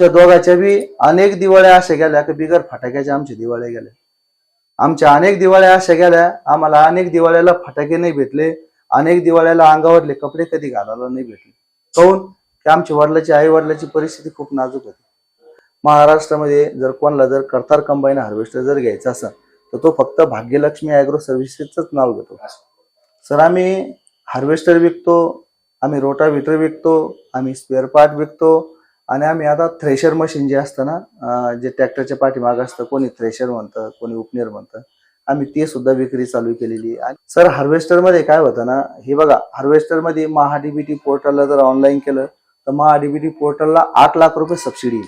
आमच्या दोघांच्या बी अनेक दिवाळ्या अशा गेल्या की बिगर फटाक्याच्या आमच्या दिवाळ्या गेल्या आमच्या अनेक दिवाळ्या अशा गेल्या आम्हाला अनेक दिवाळ्याला फटाके नाही भेटले अनेक दिवाळ्याला अंगावरले कपडे कधी घालायला नाही भेटले. काऊन की आमच्या वडिलाची आई वडिलाची परिस्थिती खूप नाजूक होती. महाराष्ट्रामध्ये जर कोणाला जर करतार कंबाईन हार्वेस्टर जर घ्यायचा असेल तर तो फक्त भाग्यलक्ष्मी ॲग्रो सर्व्हिसेसच नाव घेतो. सर आम्ही हार्वेस्टर विकतो आम्ही रोटाव्हिटर विकतो आम्ही स्पेअर पार्ट विकतो आणि आम्ही आता थ्रेशर मशीन जे असतं ना जे ट्रॅक्टरच्या पाठीमाग असतं कोणी थ्रेशर म्हणतं कोणी उपनेर म्हणतं आम्ही ते सुद्धा विक्री चालू केलेली आणि सर हार्वेस्टरमध्ये काय होतं ना हे बघा हार्वेस्टरमध्ये महाडीबीटी पोर्टलला जर ऑनलाईन केलं तर महाडीबीटी पोर्टलला आठ लाख रुपये सबसिडी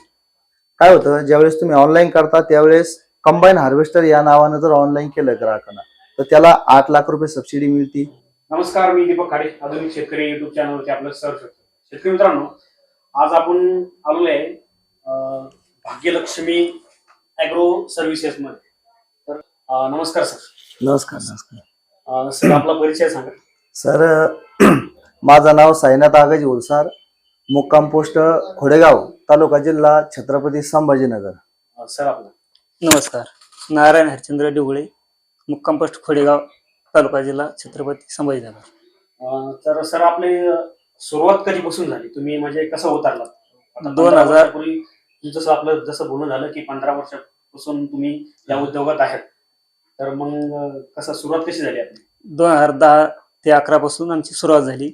काय होतं ज्यावेळेस तुम्ही ऑनलाईन करता त्यावेळेस कंबाईन हार्वेस्टर या नावानं जर ऑनलाईन केलं ग्राहकांना तर त्याला आठ लाख रुपये सबसिडी मिळते नमस्कार मी दीपक खाडे आधुनिक शेतकरी युट्यूब चॅनलवरती आपलं सर शेतकरी मित्रांनो आज आपण आलेलो आहे भाग्यलक्ष्मी अॅग्रो सर्व्हिसेस मध्ये तर अं, नमस्कार सर. नमस्कार नमस्कार. अं, सर आपला परिचय सांगा. सर माझं नाव साईनाथ आगाजी उलसार मुक्काम पोस्ट खोडेगाव तालुका जिल्हा छत्रपती संभाजीनगर. अं, सर आपला. नमस्कार. नारायण हरचंद्र डिवळे मुक्काम पोस्ट खोडेगाव तालुका जिल्हा छत्रपती संभाजीनगर. अं, तर सर आपली सुरुवात कधीपासून झाली? तुम्ही म्हणजे कसं उतरलात? दोन 15 हजार- वर्षापूर्वी जसं आपलं जसं बोलणं झालं की पंधरा वर्षापासून तुम्ही या उद्योगात आहेत. तर मग कसं सुरुवात कशी झाली आपली? दोन हजार दहा ते अकरा पासून आमची सुरुवात झाली.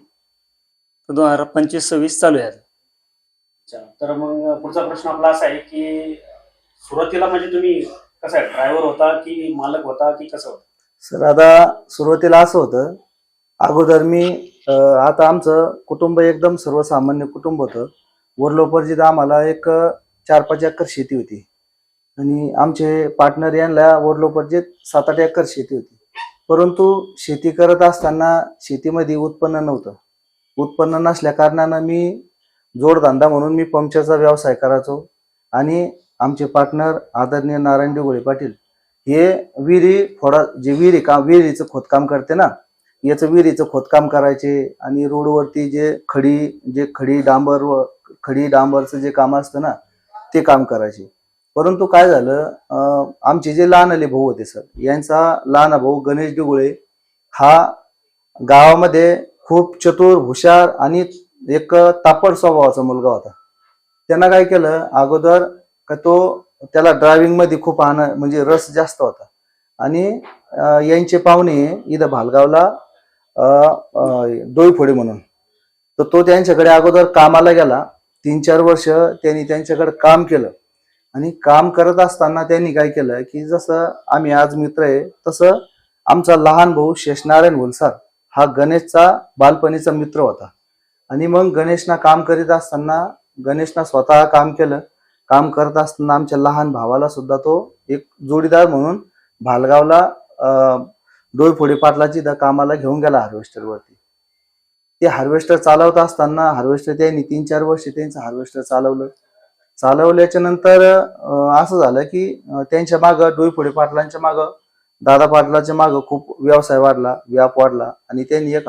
तर दोन हजार पंचवीस सव्वीस चालू आहे. आता. अच्छा. तर मग पुढचा प्रश्न आपला असा आहे की सुरुवातीला म्हणजे तुम्ही कसं आहे? ड्रायव्हर होता की मालक होता की कसं होतं? सर आता सुरुवातीला असं होतं. अगोदर मी आता आमचं कुटुंब एकदम सर्वसामान्य कुटुंब होतं. वरलोपरजीत आम्हाला एक चार पाच एकर शेती होती. आणि आमचे पार्टनर यांना वरलोपरजीत सात आठ एकर शेती होती. परंतु शेती करत असताना शेतीमध्ये उत्पन्न नव्हतं. उत्पन्न नसल्या कारणानं मी जोडधंदा म्हणून मी पंक्चरचा व्यवसाय करायचो. आणि आमचे पार्टनर आदरणीय नारायण डिगोळे पाटील हे विहिरी फोडा जे विहिरी का विहिरीचं खोदकाम करते ना याचं विहिरीचं खोदकाम करायचे आणि रोडवरती जे खडी जे खडी डांबर व खडी डांबरचं जे काम असतं ना ते काम करायचे. परंतु काय झालं आमचे जे लहानले भाऊ होते सर यांचा लहान भाऊ गणेश डिगुळे हा गावामध्ये खूप चतुर हुशार आणि एक तापड स्वभावाचा मुलगा होता. त्यांना काय केलं अगोदर का तो त्याला ड्रायव्हिंगमध्ये खूप आन म्हणजे रस जास्त होता. आणि यांचे पाहुणे इथं भालगावला डोईफोडे म्हणून. तर तो त्यांच्याकडे अगोदर कामाला गेला. तीन चार वर्ष त्यांनी त्यांच्याकडे काम केलं. आणि काम करत असताना त्यांनी काय केलं की जसं आम्ही आज मित्र आहे तसं आमचा लहान भाऊ शेषनारायण वलसार हा गणेशचा बालपणीचा मित्र होता. आणि मग गणेशना काम करीत असताना गणेशना स्वतः काम केलं. काम करत असताना आमच्या लहान भावाला सुद्धा तो एक जोडीदार म्हणून भालगावला डोईफोडी पाटलाची त्या कामाला घेऊन गेला हार्वेस्टरवरती ते हार्वेस्टर चालवत असताना हार्वेस्टर त्यांनी तीन चार वर्ष त्यांचं हार्वेस्टर चालवलं. चालवल्याच्या नंतर असं झालं की त्यांच्या मागं डोईफोडी पाटलांच्या मागं दादा पाटलाच्या मागं खूप व्यवसाय वाढला व्याप वाढला आणि त्यांनी एक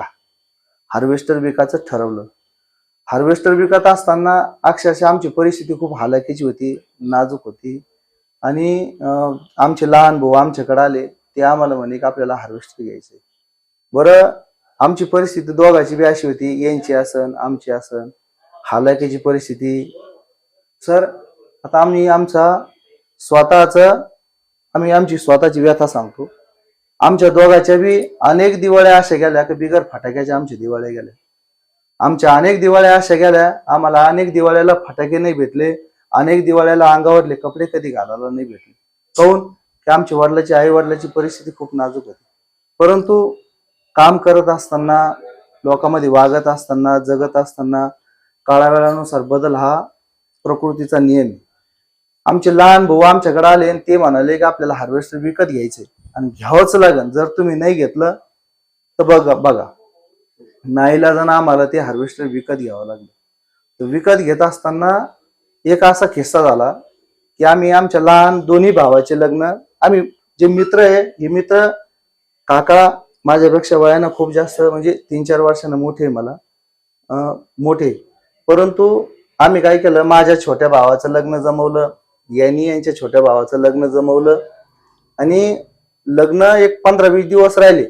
हार्वेस्टर विकायचं ठरवलं. हार्वेस्टर विकत असताना अक्षरशः आमची परिस्थिती खूप हालाकीची होती नाजूक होती. आणि आमचे लहान भाऊ आमच्याकडे आले. ते आम्हाला म्हणे की आपल्याला हार्वेस्टर घ्यायचंय. बरं आमची परिस्थिती दोघांची बी अशी होती यांची असन आमची असन. हालाकीची परिस्थिती. सर आता आम्ही आमचा स्वतःच आम्ही आमची स्वतःची व्यथा सांगतो. आमच्या दोघाच्या बी अनेक दिवाळ्या अशा गेल्या की बिगर फटाक्याच्या आमच्या दिवाळ्या गेल्या. आमच्या अनेक दिवाळ्या अशा गेल्या आम्हाला अनेक दिवाळ्याला फटाके नाही भेटले अनेक दिवाळ्याला अंगावरले कपडे कधी घालायला नाही भेटले. काऊन? की आमच्या वडिलाची आई वडिलाची परिस्थिती खूप नाजूक होती. परंतु काम करत असताना लोकांमध्ये वागत असताना जगत असताना काळावेळानुसार बदल हा प्रकृतीचा नियम आहे. आमचे लहान भाऊ आमच्याकडे आले आणि ते म्हणाले की आपल्याला हार्वेस्टर विकत घ्यायचे आणि घ्यावंच लागेल. जर तुम्ही नाही घेतलं तर बघा बघा. नाईलाजानं आम्हाला ते हार्वेस्टर विकत घ्यावं लागलं. तर विकत घेत असताना एक असा किस्सा झाला की आम्ही आमच्या लहान दोन्ही भावाचे लग्न आम्ही जे मित्र आहे हे मित्र काका माझ्यापेक्षा वयानं खूप जास्त म्हणजे तीन चार वर्षानं मोठे मला. मोठे. परंतु आम्ही काय केलं माझ्या छोट्या भावाचं लग्न जमवलं यांनी यांच्या छोट्या भावाचं लग्न जमवलं आणि लग्न एक पंधरा वीस दिवस राहिले.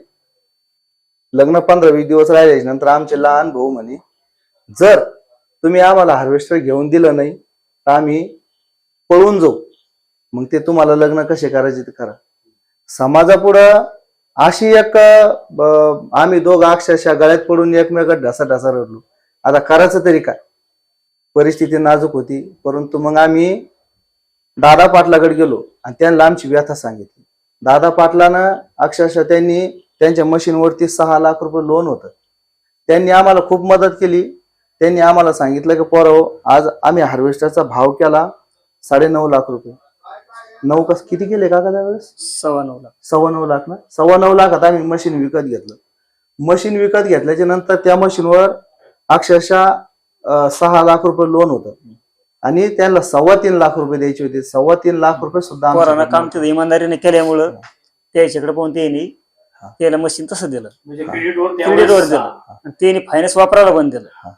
लग्न पंधरा वीस दिवस राहिले नंतर आमचे लहान भाऊ म्हणे जर तुम्ही आम्हाला हार्वेस्टर घेऊन दिलं नाही तर आम्ही पळून जाऊ. मग ते तुम्हाला लग्न कसे करायचे ते करा. समाजापुढं अशी एक आम्ही दोघं अक्षरशः गळ्यात पडून एकमेकात ढसा ढसा रडलो. आता करायचं तरी काय? परिस्थिती नाजूक होती. परंतु मग आम्ही दादा पाटलाकडे गेलो आणि त्यांना आमची व्यथा सांगितली. दादा पाटलानं अक्षरशः त्यांनी त्यांच्या मशीनवरती सहा लाख रुपये लोन होतं. त्यांनी आम्हाला खूप मदत केली. त्यांनी आम्हाला सांगितलं की पोरं हो, आज आम्ही हार्वेस्टरचा भाव केला साडेनऊ लाख रुपये. नऊ कस किती केले का त्यावेळेस? सव्वा नऊ लाख. सव्वा नऊ लाख ना? सव्वा नऊ लाखात आम्ही मशीन विकत घेतलं. मशीन विकत घेतल्याच्या नंतर त्या मशीनवर अक्षरशः सहा लाख रुपये लोन होतं. आणि त्यांना सव्वा तीन लाख रुपये द्यायचे होते. सव्वा तीन लाख रुपये सुद्धा पोरानं काम तिथं इमानदारीने केल्यामुळं त्याच्याकडे पाहून त्यांनी. त्याला मशीन तसं दिलं. म्हणजे क्रेडिटवर क्रेडिटवर दिलं. आणि त्यांनी फायनान्स वापरायला पण दिलं.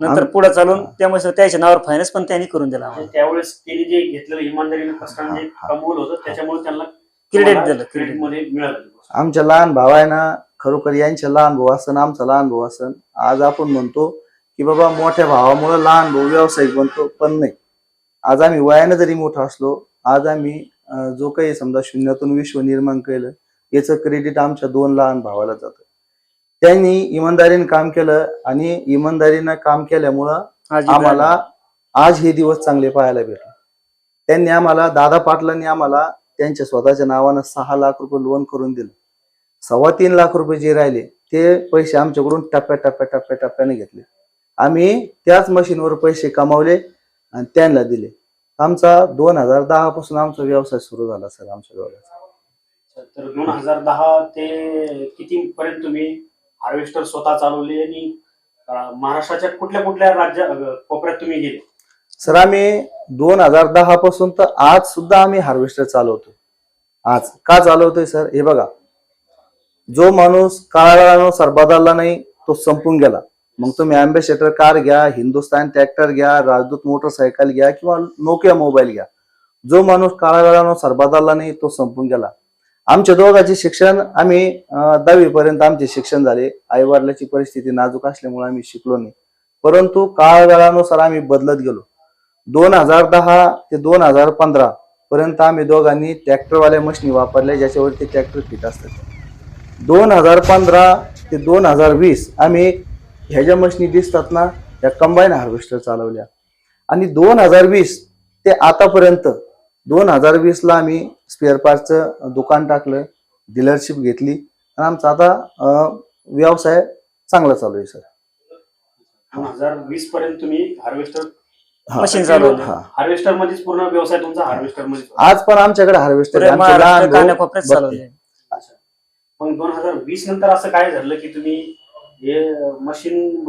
नंतर पुढे चालून त्या मशीन त्याच्या नावावर फायनान्स पण त्यांनी करून दिला. आम्हाला. त्यावेळेस त्यांनी जे घेतलेलं इमानदारीने कष्टाने जे हा. कमवलं होतं त्याच्यामुळे त्यांना क्रेडिट दिलं क्रेडिटमध्ये मिळालं आमच्या लहान भावायना खरोखर यांच्या लहान भाऊ असन आमचा लहान भाऊ असन. आज आपण म्हणतो की बाबा मोठ्या भावामुळे लहान भाऊ व्यावसायिक बनतो पण नाही. आज आम्ही वयानं जरी मोठा असलो आज आम्ही जो काही समजा शून्यातून विश्व निर्माण केलं याचं क्रेडिट आमच्या दोन लहान भावाला जातं. त्यांनी इमानदारीने काम केलं आणि इमानदारीनं काम केल्यामुळं आम्हाला आज हे दिवस चांगले पाहायला भेटले. त्यांनी आम्हाला दादा पाटलांनी आम्हाला त्यांच्या स्वतःच्या नावानं सहा लाख रुपये लोन करून दिलं. सव्वा तीन लाख रुपये जे राहिले ते पैसे आमच्याकडून टप्प्या टप्प्या टप्प्या टप्प्याने घेतले. आम्ही त्याच मशीनवर पैसे कमावले आणि त्यांना दिले. आमचा दोन हजार दहा पासून आमचा व्यवसाय सुरू झाला सर आमच्या गावाचा. तर दोन हजार दहा ते किती पर्यंत तुम्ही हार्वेस्टर स्वतः चालवले आणि महाराष्ट्राच्या कुठल्या कुठल्या राज्या कोपऱ्यात तुम्ही गेले? सर आम्ही दोन हजार दहा पासून तर आज सुद्धा आम्ही हार्वेस्टर चालवतो आज. का चालवतोय सर? हे बघा. जो माणूस काळानुसार बदलला नाही तो संपून गेला. मग तुम्ही अँबेसेडर कार घ्या हिंदुस्तान ट्रॅक्टर घ्या राजदूत मोटरसायकल घ्या किंवा नोकिया मोबाईल घ्या. जो माणूस काळानुसार बदलला नाही तो संपून गेला. आमच्या दोघांचे शिक्षण आम्ही दहावीपर्यंत आमचे शिक्षण झाले. आई वडिलाची परिस्थिती नाजूक असल्यामुळे आम्ही शिकलो नाही. परंतु काळानुसार आम्ही बदलत गेलो. दोन हजार दहा ते दोन हजार पंधरा पर्यंत आम्ही दोघांनी ट्रॅक्टरवाल्या मशीनी वापरल्या ज्याच्यावरती ट्रॅक्टर फिट असतात. दोन हजार पंधरा ते दोन हजार वीस आम्ही ह्या ज्या मशीनी दिसतात ना त्या कंबाईन हार्वेस्टर चालवल्या. आणि दोन हजार वीस ते आतापर्यंत दोन हजार वीस ला आम्ही स्पेअर पार्टचं दुकान टाकलं डीलरशिप घेतली. आणि आमचा आता व्यवसाय चांगला चालू आहे सर. दोन हजार वीस पर्यंत तुम्ही हार्वेस्टर हा. मशीन चालवलं. हा. हार्वेस्टर मध्येच पूर्ण व्यवसाय तुमचा हार्वेस्टरमध्ये आज पण आमच्याकडे हार्वेस्टर पुढे महाराष्ट्र कानाकोपऱ्यात मग दोन हजार वीस नंतर असं काय झालं की तुम्ही हे मशीन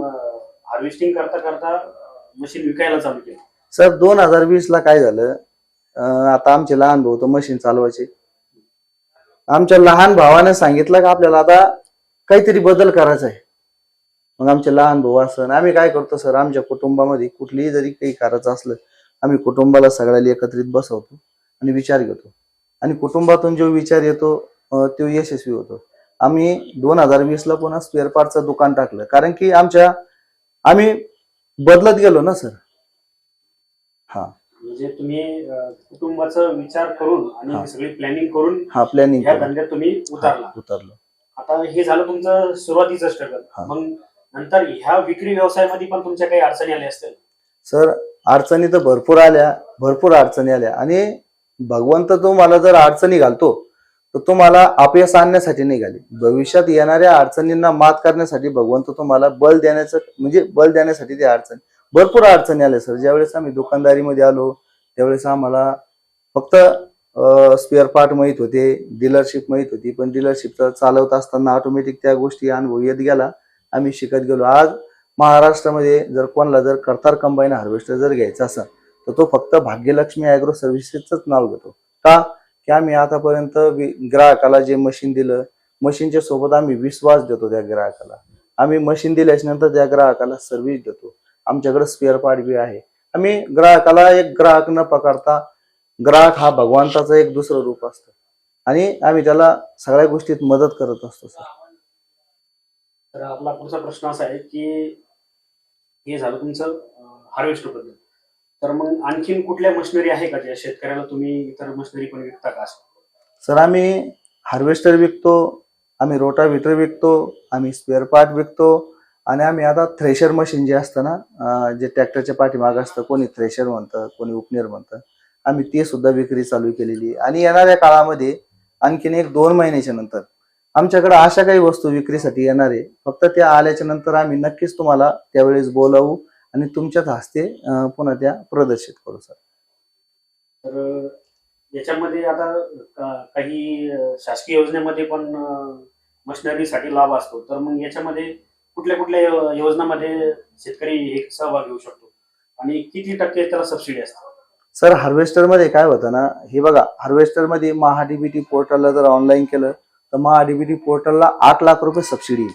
हार्वेस्टिंग करता करता मशीन विकायला चालू केलं? सर दोन हजार वीस ला काय झालं? आता आमचे लहान भाऊ तर मशीन चालवायचे. आमच्या लहान भावाने सांगितलं का आपल्याला आता काहीतरी बदल करायचा आहे मग आमचे लहान भाऊ असं आम्ही काय करतो सर आमच्या कुटुंबामध्ये कुठलीही जरी काही करायचं असलं आम्ही कुटुंबाला सगळ्याला एकत्रित बसवतो आणि विचार घेतो. आणि कुटुंबातून जो विचार येतो तो यशस्वी होतो. आम्ही दोन हजार वीसला पुन्हा स्पेअर पार्टचं दुकान टाकलं. कारण की आमच्या आम्ही बदलत गेलो ना सर हा. म्हणजे तुम्ही कुटुंबाचा विचार करून. आणि सगळी प्लॅनिंग करून हा प्लॅनिंग ह्या धंद्यात तुम्ही उतरला. उतरलो. आता हे झालं तुमचं सुरुवातीचं स्ट्रगल. मग नंतर ह्या विक्री व्यवसायामध्ये पण तुमच्या काही अडचणी आल्या असतील? सर अडचणी तर भरपूर आल्या भरपूर अडचणी आल्या. आणि भगवंत तुम्हाला जर अडचणी घालतो तर तुम्हाला अपयश आणण्यासाठी नाही घाली भविष्यात येणाऱ्या अडचणींना मात करण्यासाठी भगवंत तुम्हाला बल देण्याचं म्हणजे बल देण्यासाठी ते अडचणी भरपूर अडचणी आल्या सर. ज्यावेळेस आम्ही दुकानदारीमध्ये आलो त्यावेळेस आम्हाला फक्त स्पेअर पार्ट माहीत होते डीलरशिप माहीत होती पण डीलरशिप चालवत असताना ऑटोमॅटिक त्या गोष्टी अनुभव येत गेला. आम्ही शिकत गेलो. आज महाराष्ट्रामध्ये जर कोणाला जर करतार कंबाईन हार्वेस्टर जर घ्यायचा असेल तर तो फक्त भाग्यलक्ष्मी ॲग्रो सर्व्हिसेसच नाव घेतो. का? की आम्ही आतापर्यंत ग्राहकाला जे मशीन दिलं मशीनच्या सोबत आम्ही विश्वास देतो त्या ग्राहकाला. आम्ही मशीन दिल्याच्यानंतर त्या ग्राहकाला सर्व्हिस देतो. आमच्याकडे स्पेअर पार्ट बी आहे. आम्ही ग्राहकाला एक ग्राहक न पकडता ग्राहक हा भगवंताचं एक दुसरं रूप असतं. आणि आम्ही त्याला सगळ्या गोष्टीत मदत करत असतो सर. तर आपला पुढचा प्रश्न असा आहे की हे झालं तुमचं हार्वेस्टरबद्दल तर मग आणखीन कुठल्या मशिनरी आहे का ज्या शेतकऱ्याला तुम्ही इतर मशिनरी पण विकता का? सर आम्ही हार्वेस्टर विकतो आम्ही रोटाव्हिटर विकतो आम्ही स्पेअर पार्ट विकतो आणि आम्ही आता थ्रेशर मशीन जे असतं ना जे ट्रॅक्टरच्या पाठीमाग असतं कोणी थ्रेशर म्हणतं कोणी उपनेर म्हणतं आम्ही ते सुद्धा विक्री चालू केलेली. आणि येणाऱ्या काळामध्ये आणखीन एक दोन महिन्याच्या नंतर आमच्याकडे अशा काही वस्तू विक्रीसाठी येणार आहे फक्त त्या आल्याच्यानंतर आम्ही नक्कीच तुम्हाला त्यावेळेस बोलावू आणि तुमच्याच हस्ते पुन्हा त्या प्रदर्शित करू सर. तर याच्यामध्ये आता काही शासकीय योजनेमध्ये पण मशिनरीसाठी लाभ असतो. तर मग याच्यामध्ये कुठल्या कुठल्या योजनामध्ये शेतकरी हे सहभाग घेऊ शकतो? आणि किती टक्के त्याला सबसिडी असते? सर हार्वेस्टरमध्ये काय होतं ना हे बघा हार्वेस्टरमध्ये महाडीबीटी पोर्टलला जर ऑनलाईन केलं तर महाडीबीटी पोर्टलला आठ लाख रुपये सबसिडी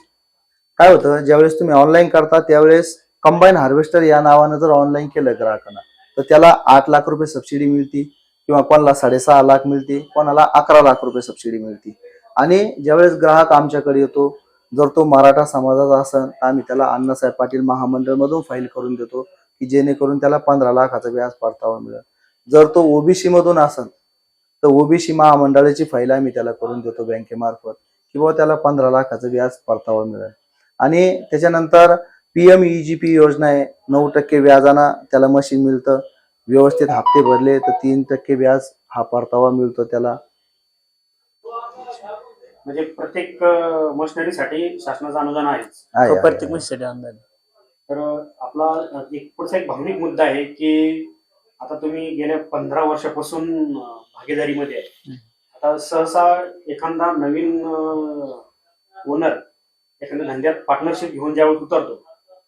काय होतं ज्यावेळेस तुम्ही ऑनलाईन करता त्यावेळेस कंबाईन हार्वेस्टर या नावानं जर ऑनलाईन केलं ग्राहकांना तर त्याला आठ लाख रुपये सबसिडी मिळते किंवा कोणाला साडेसहा लाख मिळते कोणाला अकरा लाख रुपये सबसिडी मिळते. आणि ज्यावेळेस ग्राहक आमच्याकडे येतो जर तो मराठा समाजाचा असेल तर आम्ही त्याला अण्णासाहेब पाटील महामंडळमधून फाईल करून देतो की जेणेकरून त्याला पंधरा लाखाचा व्याज परतावा मिळेल. जर तो ओबीसी मधून असेल तर ओबीसी महामंडळाची फाईल आम्ही त्याला करून देतो बँकेमार्फत किंवा त्याला पंधरा लाखाचं व्याज परतावा मिळेल. आणि त्याच्यानंतर पीएम ईजीपी योजना आहे नऊ टक्के व्याजानं त्याला मशीन मिळतं. व्यवस्थित हप्ते भरले तर तीन टक्के व्याज हा परतावा मिळतो त्याला. म्हणजे प्रत्येक मशिनरीसाठी शासनाचं अनुदान आहेच. आहे, तो आहे, प्रत्येक आहे. गोष्टीसाठी अंदाज तर आपला एक पुढचा एक भावनिक मुद्दा आहे की आता तुम्ही गेल्या पंधरा वर्षापासून अं, भागीदारीमध्ये आहे. हं. आता सहसा एखादा नवीन ओनर एखाद्या धंद्यात पार्टनरशिप घेऊन ज्यावेळी उतरतो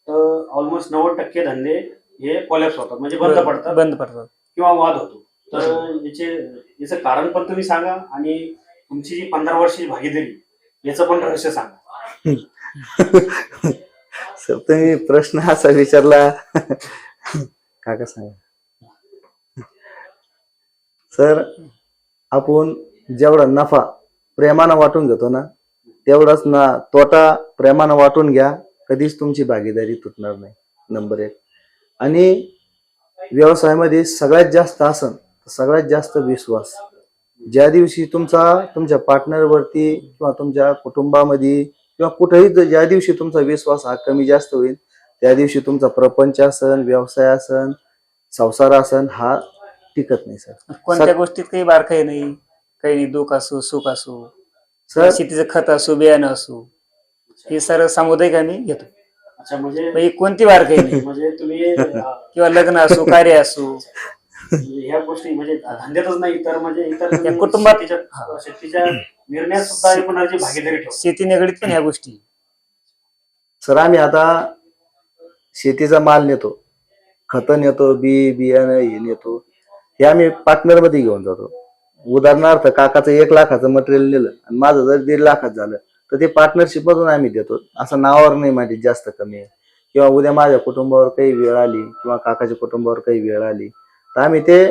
तर ऑलमोस्ट नव्वद टक्के धंदे हे कॉलेप्स होतात म्हणजे बंद पडतात. बंद पडतात. किंवा वाद होतो. तर याचे याचं कारण पण तुम्ही सांगा आणि तुमची जी पंधरा वर्षाची भागीदारी याचं पण रहस्य सांगा. सर तुम्ही प्रश्न असा विचारला. काका सांगा. सर आपण जेवढा नफा प्रेमानं वाटून घेतो ना तेवढाच ना तोटा प्रेमानं वाटून घ्या कधीच तुमची भागीदारी तुटणार नाही. नंबर एक. आणि व्यवसायामध्ये सगळ्यात जास्त आसन सगळ्यात जास्त विश्वास. ज्या दिवशी तुमचा तुमच्या पार्टनरवरती किंवा तुमच्या कुटुंबामध्ये किंवा कुठेही ज- ज्या दिवशी तुमचा विश्वास हा कमी जास्त होईल त्या दिवशी तुमचा प्रपंच असन व्यवसाय असन संसार असन हा टिकत नाही सर. कोणत्या गोष्टीत काही बारकाई नाही? काही नाही दुःख असो सुख असो सर शेतीचं खत असो बियाणं असो हे सर्व सामुदायिक आम्ही घेतो? अच्छा म्हणजे म्हणजे कोणती बारकाई नाही? म्हणजे तुम्ही किंवा लग्न असो कार्य असो ह्या गोष्टी म्हणजे धंद्यातच नाही तर म्हणजे इतर तुम्ही कुटुंबात- शेतीच्या निर्णयात सुद्धा एकूणाची भागीदारी ठेवता शेती निगडीत पण ह्या गोष्टी. सर आम्ही आता शेतीचा माल नेतो. खतं नेतो बी बियाणं हे नेतो. हे आम्ही पार्टनरमध्ये घेऊन जातो. उदाहरणार्थ काकाचं एक लाखाचं मटेरियल नेलं आणि माझं जर दीड लाखात झालं तर ते पार्टनरशिप मधून आम्ही देतो. असं नावावर नाही माझी जास्त कमी आहे. किंवा उद्या माझ्या कुटुंबावर काही वेळ आली किंवा काकाच्या कुटुंबावर काही वेळ आली आम्ही ते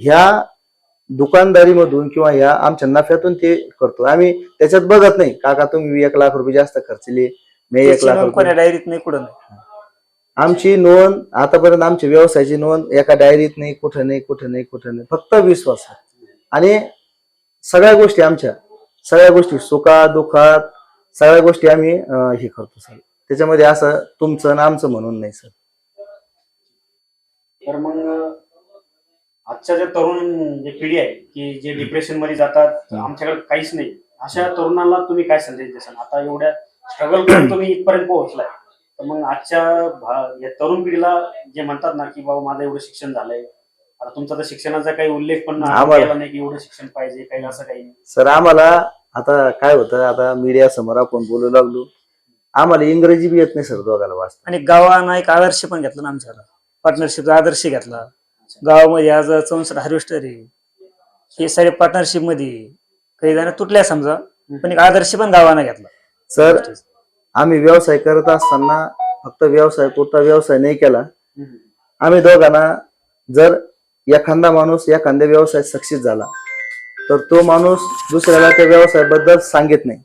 ह्या दुकानदारीमधून किंवा ह्या आमच्या नफ्यातून ते करतो. आम्ही त्याच्यात बघत नाही. काका तुम्ही एक लाख रुपये जास्त खर्चले. मी एक लाख रुपये कोण्या डायरीत नाही कुठं नाही. आमची नोंद आतापर्यंत आमची व्यवसायाची नोंद एका डायरीत नाही कुठं नाही कुठं नाही कुठं नाही. फक्त विश्वास आहे. आणि सगळ्या गोष्टी आमच्या. सगळ्या गोष्टी सुखात दुःखात सगळ्या गोष्टी आम्ही हे करतो सर. त्याच्यामध्ये असं तुमचं आणि आमचं म्हणून नाही सर. तर मग आजच्या ज्या तरुण जे पिढी आहे की जे डिप्रेशनमध्ये जातात आमच्याकडे काहीच नाही. अशा तरुणांना तुम्ही काय संदेश देसाल आता एवढ्या स्ट्रगल करून तुम्ही इथपर्यंत पोहोचलाय. तर मग आजच्या भा- या तरुण पिढीला जे म्हणतात ना की बाबा माझं एवढं शिक्षण झालंय. आता तुमचा तर शिक्षणाचा काही उल्लेख पण केला नाही की एवढं शिक्षण पाहिजे काही असं काही नाही. सर आम्हाला आता काय होतं आता मीडिया समोर आपण बोलू लागलो. आम्हाला इंग्रजी बी येत नाही सर दोघाला वाचता. आणि गावानं एक आदर्श पण घेतला ना आमच्याला पार्टनरशिपचा आदर्श घेतला. गावामध्ये आज चौसष्ट हार्वेस्टर आहे. हे सारे पार्टनरशिपमध्ये काही जण तुटल्या समजा पण एक आदर्श पण गावानं घेतला. सर आम्ही व्यवसाय करत असताना फक्त व्यवसाय पुरता व्यवसाय नाही केला. आम्ही दोघांना जर एखादा माणूस एखाद्या व्यवसायात सक्सेस झाला तर तो माणूस दुसऱ्याला त्या व्यवसायाबद्दल सांगित नाही.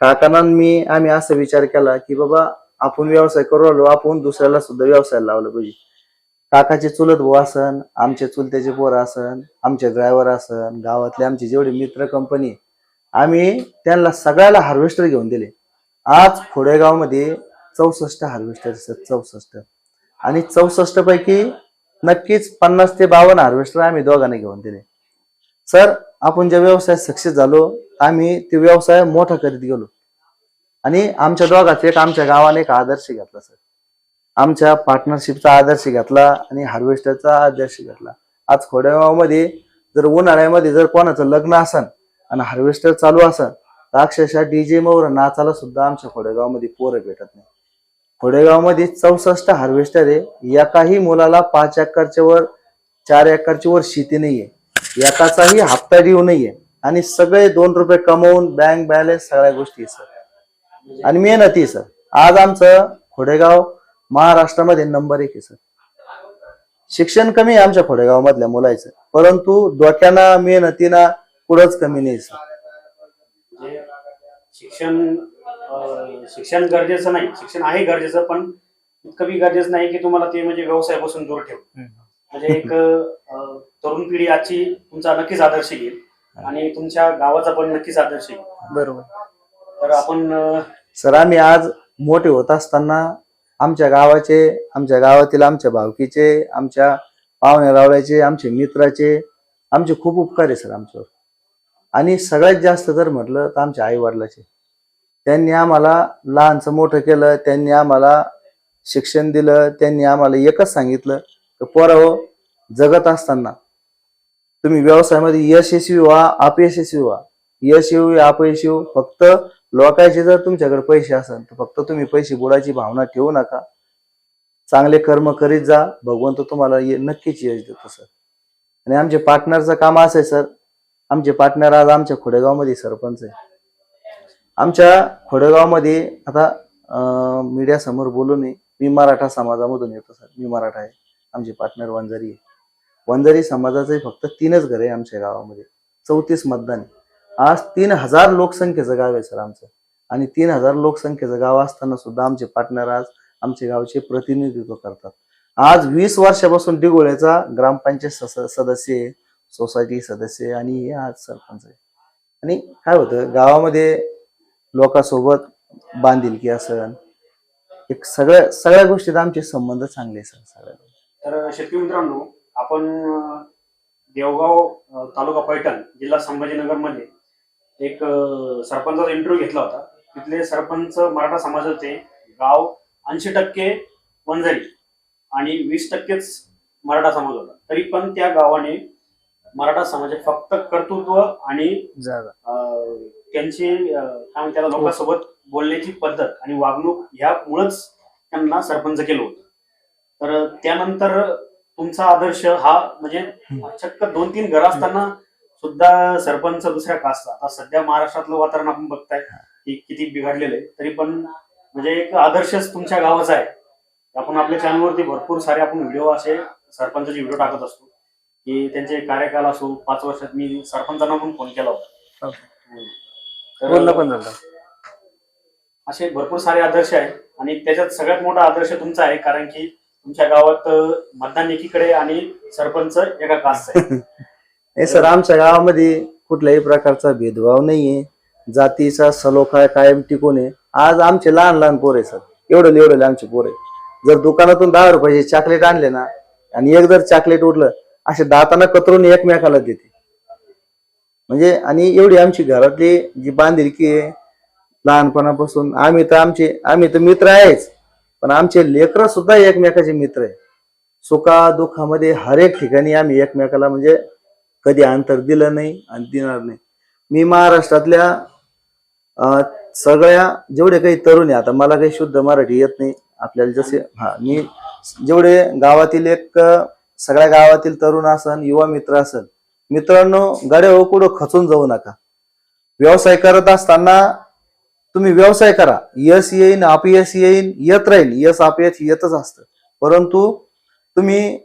काकांना मी आम्ही असा विचार केला की बाबा आपण व्यवसाय करू आलो आपण दुसऱ्याला सुद्धा व्यवसायाला लावलं पाहिजे. काकाचे चुलत भाऊ असन आमचे चुलत्याचे पोर असन आमचे ड्रायव्हर असन गावातले आमचे जेवढे मित्र कंपनी आम्ही त्यांना सगळ्याला हार्वेस्टर घेऊन दिले. आज खोडेगावमध्ये चौसष्ट हार्वेस्टर चौसष्ट. आणि चौसष्ट पैकी नक्कीच पन्नास ते बावन्न हार्वेस्टर आम्ही दोघांना घेऊन दिले. सर आपण ज्या व्यवसायात सक्सेस झालो आम्ही ते व्यवसाय मोठा करीत गेलो. आणि आमच्या दोघात एक आमच्या गावाने एक आदर्श घेतला सर. आमच्या पार्टनरशिपचा आदर्श घेतला आणि हार्वेस्टरचा आदर्श घेतला. आज खोडेगावमध्ये जर उन्हाळ्यामध्ये जर कोणाचं लग्न असन आणि हार्वेस्टर चालू असन तर अक्षरशः डीजे मोर नाचाला सुद्धा आमच्या खोडेगावमध्ये पोरं भेटत नाही. खोडेगावमध्ये चौसष्ट हार्वेस्टर आहे. एकाही मुलाला पाच एकरच्या वर चार एकरच्या वर शेती नाहीये. एकाचाही हप्ता देऊ नाहीये. आणि सगळे दोन रुपये कमवून बँक बॅलन्स सगळ्या गोष्टी सर आणि मेहनती आहे सर आज आमचं खोडेगाव महाराष्ट्रामध्ये नंबर एक आहे सर. शिक्षण कमी आहे आमच्या खोडेगाव मधल्या मुलाचं. परंतु डोक्याना मेहनतीना कुठंच कमी नाही सर. म्हणजे शिक्षण शिक्षण गरजेचं नाही. शिक्षण आहे गरजेचं पण कमी गरजेचं नाही की तुम्हाला ते म्हणजे व्यवसायापासून दूर ठेव म्हणजे एक तरुण पिढी आजची तुमचा नक्कीच आदर्श घेईल आणि तुमच्या गावाचा पण नक्कीच आदर्श घेईल. बरोबर. तर आपण सर आम्ही आज मोठे होत असताना आमच्या गावाचे आमच्या गावातील आमच्या भावकीचे आमच्या पाहुणे रावळ्याचे आमचे मित्राचे आमचे खूप उपकार आहे सर आमच्यावर. आणि सगळ्यात जास्त जर म्हटलं तर आमच्या आईवडिलाचे. त्यांनी आम्हाला लहानचं मोठं केलं त्यांनी आम्हाला शिक्षण दिलं त्यांनी आम्हाला एकच सांगितलं की पोराहो जगत असताना तुम्ही व्यवसायामध्ये यशस्वी व्हा अपयशस्वी व्हा. यश येऊ या अपयश येऊ फक्त लोकांचे जर तुमच्याकडे पैसे असेल तर फक्त तुम्ही पैसे बुडाची भावना ठेवू नका. चांगले कर्म करीत जा भगवंत तुम्हाला ये- नक्कीच यश देतो सर. आणि आमचे पार्टनरचं काम असं आहे सर. आमचे पार्टनर आज आमच्या खोडेगावमध्ये सरपंच आहे. आमच्या खोडेगावमध्ये आता मीडिया समोर बोलू नये मी मराठा समाजामधून येतो सर. मी मराठा आहे. आमचे पार्टनर वंजारी आहे. वंजारी समाजाचे फक्त तीनच घर आहे आमच्या गावामध्ये. चौतीस मतदान आहे. आज तीन हजार लोकसंख्येचं गाव आहे सर आमचं. आणि तीन हजार लोकसंख्येचं गाव असताना सुद्धा आमचे पार्टनर आज आमचे गावचे प्रतिनिधित्व करतात. आज वीस वर्षापासून डिगोळ्याचा ग्रामपंचायत सदस्य आहे सोसायटी सदस्य आणि हे आज सरपंच आहे. आणि काय होतं गावामध्ये लोकांसोबत बांधिलकी असन एक सगळ्या सगळ्या गोष्टीत आमचे संबंध चांगले सर सगळ्या तर शेतकरी मित्रांनो आपण देवगाव तालुका पैठण जिल्हा संभाजीनगरमध्ये एक सरपंचाचा इंटरव्ह्यू घेतला होता. तिथले सरपंच मराठा समाजाचे गाव ऐंशी टक्के वंजारी आणि वीस टक्केच मराठा समाज होता. तरी पण त्या गावाने मराठा समाज फक्त कर्तृत्व आणि त्यांची काय म्हणतात त्याला लोकांसोबत बोलण्याची पद्धत आणि वागणूक ह्यामुळंच त्यांना सरपंच केलं होतं. तर त्यानंतर तुमचा आदर्श हा म्हणजे चक्क दोन तीन घर असताना सुद्धा सरपंच दुसऱ्या कास्टचा आता सध्या महाराष्ट्रातलं वातावरण आपण बघताय की किती बिघडलेलं आहे. तरी पण म्हणजे एक आदर्शच तुमच्या गावाचा आहे. आपण आपल्या चॅनलवरती भरपूर सारे आपण व्हिडिओ असे सरपंचाचे व्हिडिओ टाकत असतो. की त्यांचे कार्यकाल असो पाच वर्षात मी सरपंचांना पण फोन केला होता. हो. पण झालं. असे भरपूर सारे आदर्श आहेत आणि त्याच्यात सगळ्यात मोठा आदर्श तुमचा आहे कारण की तुमच्या गावात मतदान एकीकडे आणि सरपंच एका कास्ट आहे. हे सर आमच्या गावामध्ये कुठल्याही प्रकारचा भेदभाव नाहीये. जातीचा सलोखा कायम टिकून आहे. आज आमचे लहान लहान पोर आहे सर. एवढं एवढे आमचे पोर आहे जर दुकानातून दहा रुपयाचे चॉकलेट आणले ना आणि एक जर चॉकलेट उठलं असे दाताना कतरून एकमेकाला देते. म्हणजे आणि एवढी आमची घरातली जी बांधिलकी आहे लहानपणापासून आम्ही तर आमचे आम्ही तर मित्र आहेच. पण आमचे लेकर सुद्धा एकमेकाचे मित्र आहे सुखा दुःखामध्ये हर एक ठिकाणी आम्ही एकमेकाला म्हणजे कधी अंतर दिलं नाही आणि देणार नाही. मी महाराष्ट्रातल्या सगळ्या जेवढे काही तरुण आहे आता मला काही शुद्ध मराठी येत नाही. आपल्याला जसे हा मी जेवढे गावातील एक सगळ्या गावातील तरुण असन युवा मित्र असन मित्रांनो गाड्या ओकुडं कुठं खचून जाऊ नका. व्यवसाय करत असताना तुम्ही व्यवसाय करा. यश येईन अपयश येईन येत राहील. यश अपयश येतच असतं. परंतु तुम्ही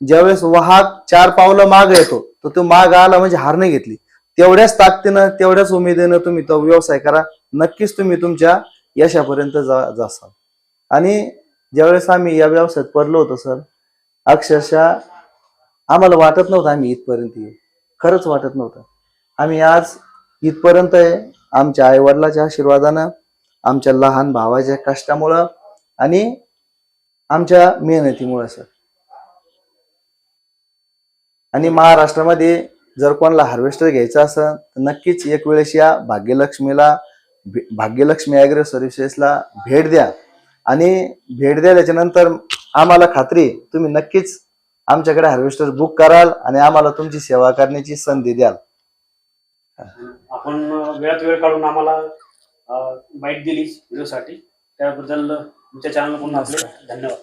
ज्यावेळेस वाहक चार पावलं माग येतो तर तो माग आला म्हणजे हार नाही घेतली. तेवढ्याच ताकदीनं तेवढ्याच उमेदीनं तुम्ही तो व्यवसाय करा. नक्कीच तुम्ही तुमच्या यशापर्यंत जा जासाल. आणि ज्यावेळेस आम्ही या व्यवसायात पडलो होतो सर अक्षरशः आम्हाला वाटत नव्हतं आम्ही इथपर्यंत येऊ. खरंच वाटत नव्हतं. आम्ही आज इथपर्यंत आहे. आमच्या आईवडिलाच्या आशीर्वादानं आमच्या लहान भावाच्या कष्टामुळं आणि आमच्या मेहनतीमुळं सर. आणि महाराष्ट्रामध्ये जर कोणाला हार्वेस्टर घ्यायचं असेल तर नक्कीच एक वेळेस या भाग्यलक्ष्मीला भे- भाग्यलक्ष्मी ॲग्रो सर्व्हिसेसला भेट द्या. आणि भेट द्यायच्या नंतर आम्हाला खात्री तुम्ही नक्कीच आमच्याकडे हार्वेस्टर बुक कराल आणि आम्हाला तुमची सेवा करण्याची संधी द्याल. आपण वेळात वेळ काढून आम्हाला माहिती दिली व्हिडिओसाठी त्याबद्दल तुमच्या चॅनल पुन्हा धन्यवाद.